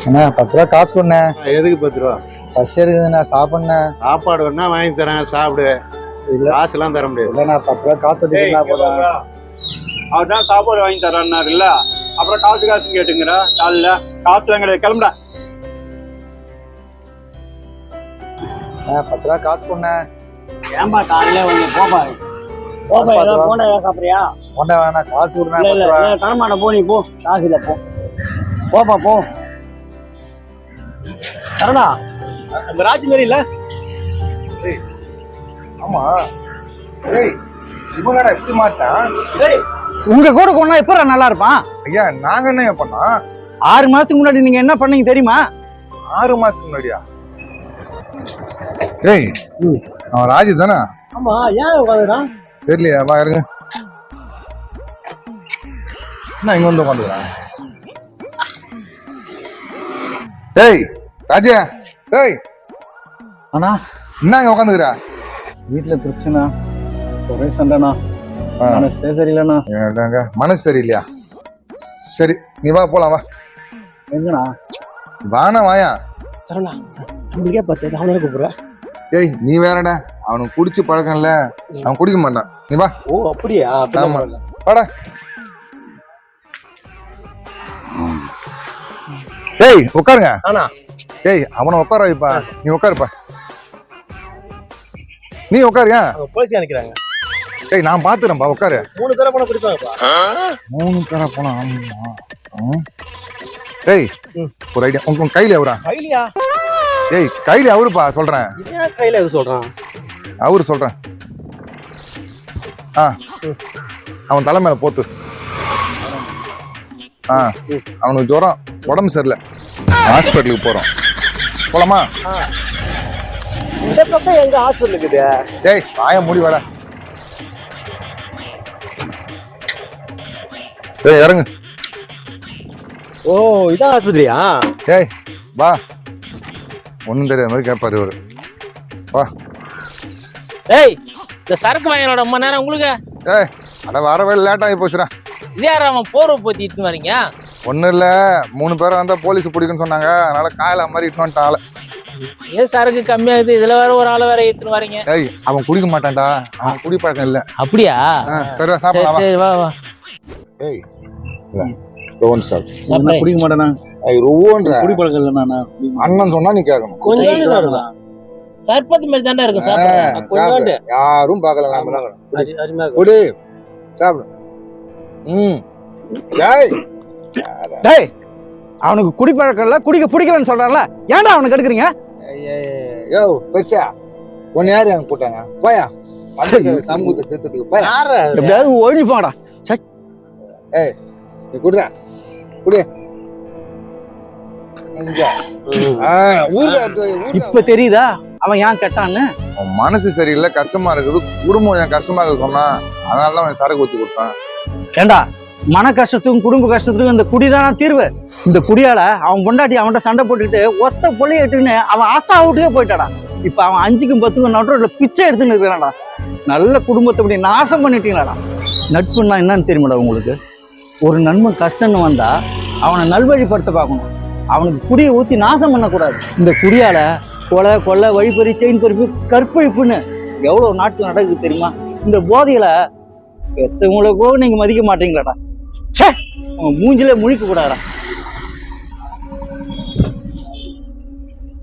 அண்ணா பத்து ரூபா காசு பண்ணேன் எதுக்கு பத்து ரூபா? பஸ் இருக்குதுண்ணா சாப்பிட்ணேன் சாப்பாடு வேணா வாங்கி தரேன் சாப்பிடு. இல்ல. காசுலாம் தர முடியாது. இல்லைண்ணா பத்து ரூபா காசு வச்சுருந்தா போதும். அவர் தான் சாப்பாடு வாங்கி தரேன்னாரு இல்ல அப்புறம் காசு காசு கேட்டுங்கிற காலைல. காசுலாம் கிடையாது. கிளம்புடா. அண்ணா, பத்து ரூபா காசு பண்ணேன் ஏன்பா காலையில வந்து போப்பா. போப்பா ஏதோ போன சாப்பிட்றியா? ஒன்றா வேணா காசு கொடுண்ணா இல்ல இல்ல போ நீ போ. காசு இல்ல போ. போப்பா போ. தரடா அந்த ராஜ் மாரி இல்ல ஆமா. ஏய் இவனடா எப்படி மாட்டான்? உங்க கூட கொண்டா எப்ப நல்லா இருப்பான். ஐயா நாங்க என்ன பண்ணோம் ஆறு மாசத்துக்கு முன்னாடி நீங்க என்ன பண்ணீங்க தெரியுமா? ஆறு மாசத்துக்கு முன்னாடியா? ஏய் அவன் ராஜு தானே? ஆமா ஏன் உட்காந்துறான் தெரியலையா வா இருங்க என்ன இங்க வந்து உட்காந்துக்கிறான்? ஏய் ராஜா ஏய். அண்ணா. என்ன இங்க உட்காந்துக்கிறா வீட்டுல பிரச்சனை. ஒரே சண்டைண்ணா. மனசே சரியில்லைண்ணா. என்னங்க மனசு சரியில்லையா? சரி நீ வா போலாம் வா. எங்கண்ணா? வானா வாயா. தரடா நம்மளுக்கே பத்து அவனே கூப்பிடுற? ஏய் நீ வேறடா அவனுக்கு குடிச்சு பழக்கம் இல்ல அவன் குடிக்க மாட்டான். நீ வா. ஓ அப்படியா? ஆமா. வாடா. ஏய் உட்காருங்க. ஆனா ஏய் அவனை உட்கார வைப்பா. நீ உட்காருப்பா. நீ உட்காருயா? போலீஸ் நினைக்கிறாங்க ஏய் நான் பாத்துறேன்பா உட்காரு. மூணு பேரை போன பிடிப்பாங்கப்பா. மூணு பேரா போனா ஆமா. ஏய் ஒரு ஐடியா உங்க கையில அவரா கைலியா ஏய் கையில அவருப்பா சொல்றேன். கையில சொல்றான்? அவரு சொல்றேன். ஆ. அவன் தலை மேல போத்து. ஆ அவனுக்கு ஜுரம் உடம்பு சரியில்லை. ஹாஸ்பிட்டலுக்கு போறோம். போலாமா? இந்த பக்கம் எங்க ஹாஸ்பிட்டல் இருக்குது? ஏய் வாய மூடி வர ஏய் இறங்கு. ஓ இதான் ஆஸ்பத்திரியா? ஏய் வா. ஒன்றும் தெரியாத மாதிரி கேட்பாரு இவரு. வா. ஏய் இந்த சரக்கு வாங்கினோட ரொம்ப நேரம் உங்களுக்கு. ஏய் அட வரவே லேட் ஆகி போச்சுடா. இது யார் அவன் போர்வை போத்தி இட்டுன்னு வரீங்க ஒன்றும் இல்லை. மூணு பேரும் வந்தால் போலீஸ் பிடிக்குன்னு சொன்னாங்க. அதனால காயில மாதிரி இட்டு வந்துட்டான் ஆளை. ஏன் சரக்கு கம்மியாகுது? இதுல வேற ஒரு ஆளை வேற இட்டுன்னு வரீங்க ஏய் அவன் குடிக்க மாட்டான்டா. அவன் குடி பழக்கம் இல்லை. அப்படியா? சரி சரி சாப்பிடலாம் வா. சரி வா வா. ஏய் ரோவன் சார் சாப்பிடு. குடிக்க மாட்டேண்ணா ஐய் ரோவன்ற குடி பழக்கம் இல்லைண்ணா அண்ணன் சொன்னா நீ கேட்கணும். கொஞ்சம் சாப்பிடலாம். சர்பத்து மாதிரி தாண்டா இருக்கும் சாப்பிடுறேன் சாப்பிடு. யாரும் பார்க்கல நாம தான் அருமையா சாப்பிடு. ம். ஏய் டேய் அவனுக்கு குடி பழக்கம் இல்ல குடிக்க பிடிக்கலன்னு சொல்றான்ல ஏன்டா அவனுக்கு எடுக்கிறீங்க ஐயே, யோ பெருசா. உன்னை யாரு அங்க போட்டாங்க போயா. சமூகத்தை சேர்த்ததுக்கு போயா. எப்படியாவது ஒழிஞ்சு போங்கடா. நீ குடுறா. குடி. இப்ப தெரியுதா? அவன் ஏன் கெட்டான்னு? அவன் மனசு சரியில்லை கஷ்டமா இருக்குது. குடும்பம் என் கஷ்டமா இருக்கு சொன்னா அதனால தான் அவன் சரக்கு ஊத்தி கொடுத்தான். ஏண்டா? மன கஷ்டத்துக்கும் குடும்ப கஷ்டத்துக்கும் இந்த குடிதானா தீர்வு? இந்த குடியால அவன் பொண்டாட்டி அவன்கிட்ட சண்டை போட்டுக்கிட்டு ஒத்த பொள்ளையட்டுன்னு அவன் ஆத்தா வீட்டுக்கே போயிட்டாடா. இப்ப அவன் அஞ்சுக்கும் பத்துக்கும் நடுரோட்ல பிச்சை எடுத்துன்னு இருக்கிறான்டா. நல்ல குடும்பத்தை இப்படி நாசம் பண்ணிட்டீங்களாடா. நட்புன்னா என்னன்னு தெரியுமாடா உங்களுக்கு? ஒரு நண்பன் கஷ்டம்னு வந்தா அவனை நல்வழிப்படுத்த பார்க்கணும். அவனுக்கு குடியை ஊத்தி நாசம் பண்ணக்கூடாது. இந்த குடியால கொலை கொள்ளை வழிப்பறி செயின் பறிப்பு கற்பழிப்புன்னு எவ்வளவு நாட்கள் நடக்குது தெரியுமா? இந்த போதையில பெத்தவங்களை நீங்க மதிக்க மாட்டீங்களாடா? ச்சே உங்க மூஞ்சிலே முழிக்க கூடாதா